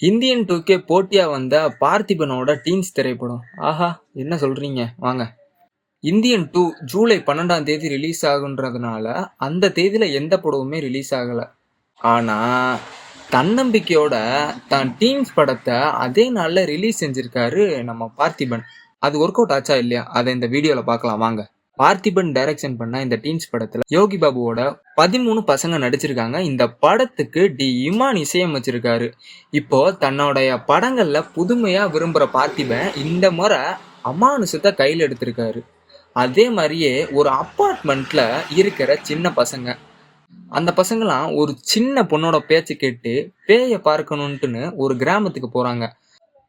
Indian two K போட்டியாக வந்த பார்த்திபனோட teens திரைப்படம். ஆஹா என்ன சொல்கிறீங்க வாங்க. இந்தியன் டூ ஜூலை பன்னெண்டாம் தேதி ரிலீஸ் ஆகுன்றதுனால அந்த தேதியில் எந்த படமுமே ரிலீஸ் ஆகலை. ஆனால் தன்னம்பிக்கையோட தான் டீன்ஸ் படத்தை அதே நாளில் ரிலீஸ் செஞ்சிருக்காரு நம்ம பார்த்திபன். அது ஒர்க் அவுட் ஆச்சா இல்லையா? அதை இந்த வீடியோவில் பார்க்கலாம். வாங்க. பார்த்திபன் டைரக்ஷன் பண்ண இந்த டீன்ஸ் படத்துல யோகி பாபுவோட பதிமூணு பசங்க நடிச்சிருக்காங்க. இந்த படத்துக்கு டி இமான் இசையமைச்சிருக்காரு. இப்போ தன்னுடைய படங்கள்ல புதுமையா விரும்புற பார்த்திபன் இந்த முறை அமானுஷத்தை கையில் எடுத்திருக்காரு. அதே மாதிரியே ஒரு அப்பார்ட்மெண்ட்ல இருக்கிற சின்ன பசங்க. அந்த பசங்களாம் ஒரு சின்ன பொண்ணோட பேச்சை கேட்டு பேயை பார்க்கணுன்ட்டுன்னு ஒரு கிராமத்துக்கு போறாங்க.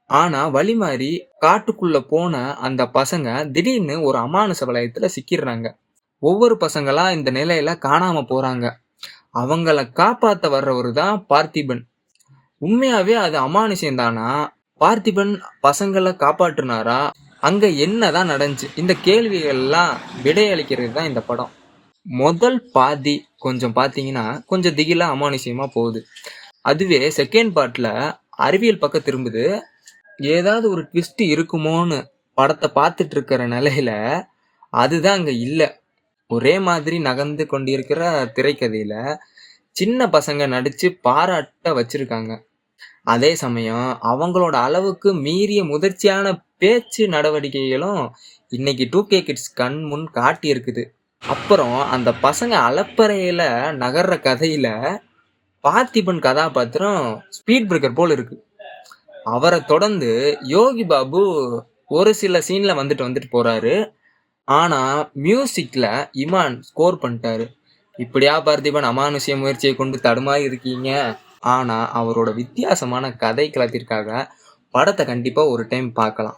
ஆனா வழி மாறி காட்டுக்குள்ள போன அந்த பசங்க திடீர்னு ஒரு அமானுஷ வளையத்துல சிக்கிடுறாங்க. ஒவ்வொரு பசங்களா இந்த நிலையில காணாம போறாங்க. அவங்கள காப்பாத்த வர்றவர் தான் பார்த்திபன். உண்மையாவே அது அமானுஷம் தானா? பார்த்திபன் பசங்களை காப்பாற்றுனாரா? அங்க என்னதான் நடந்துச்சு? இந்த கேள்விகள்லாம் விடையளிக்கிறது தான் இந்த படம். முதல் பாதி கொஞ்சம் பார்த்தீங்கன்னா கொஞ்சம் திகில அமானுஷியமா போகுது. அதுவே செகண்ட் பார்ட்ல அறிவியல் பக்கம் திரும்புது. ஏதாவது ஒரு ட்விஸ்ட் இருக்குமோன்னு படத்தை பார்த்துட்டு இருக்கிற நிலையில அதுதான் அங்கே இல்லை. ஒரே மாதிரி நகர்ந்து கொண்டிருக்கிற திரைக்கதையில சின்ன பசங்க நடிச்சு பாராட்ட வச்சிருக்காங்க. அதே சமயம் அவங்களோட அளவுக்கு மீறிய முதிர்ச்சியான பேச்சு நடவடிக்கைகளும் இன்னைக்கு டூ கே கிட்ஸ் கண் முன் காட்டி இருக்குது அப்புறம் அந்த பசங்க அலப்பறையில நகர்ற கதையில பார்த்திபன் கதாபாத்திரம் ஸ்பீட் பிரேக்கர் போல் இருக்கு. அவரை தொடர்ந்து யோகி பாபு ஒரு சில சீன்ல வந்துட்டு வந்துட்டு போறாரு. ஆனா மியூசிக்ல இமான் ஸ்கோர் பண்ணிட்டாரு. இப்படியா பார்த்திபன் அமானுஷ்ய முயற்சியை கொண்டு தடுமாறி இருக்கீங்க. ஆனா அவரோட வித்தியாசமான கதை களத்திற்காக படத்தை கண்டிப்பா ஒரு டைம் பார்க்கலாம்.